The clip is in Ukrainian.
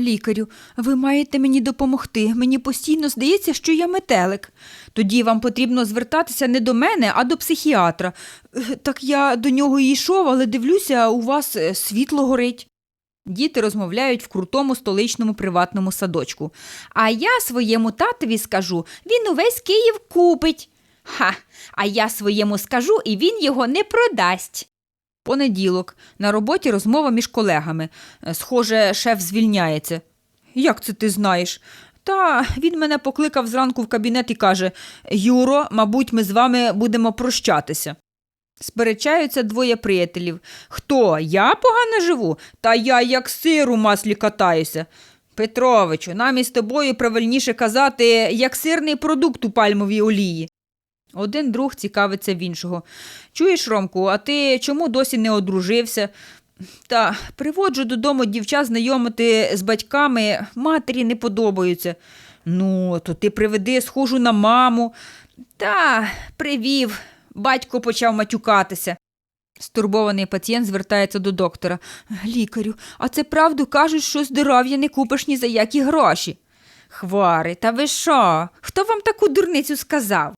Лікарю, ви маєте мені допомогти. Мені постійно здається, що я метелик. Тоді вам потрібно звертатися не до мене, а до психіатра. Е, Так я до нього йшов, але дивлюся, у вас е, світло горить. Діти розмовляють в крутому столичному приватному садочку. А я своєму татові скажу, він увесь Київ купить. Ха, а я своєму скажу, і він його не продасть. Понеділок. На роботі розмова між колегами. Е, Схоже, шеф звільняється. Як це ти знаєш? Та він мене покликав зранку в кабінет і каже: Юро, мабуть, ми з вами будемо прощатися. Сперечаються двоє приятелів. Хто? Я погано живу? Та я як сир у маслі катаюся. Петровичу, нам із тобою правильніше казати, як сирний продукт у пальмовій олії. Один друг цікавиться в іншого. Чуєш, Ромку, а ти чому досі не одружився? Та приводжу додому дівчат знайомити з батьками, матері не подобаються. Ну, то ти приведи, схожу на маму. Та привів. Батько почав матюкатися. Стурбований пацієнт звертається до доктора. Лікарю, а це правду кажуть, що здоров'я не купиш ні за які гроші. Хвари, та ви що? Хто вам таку дурницю сказав?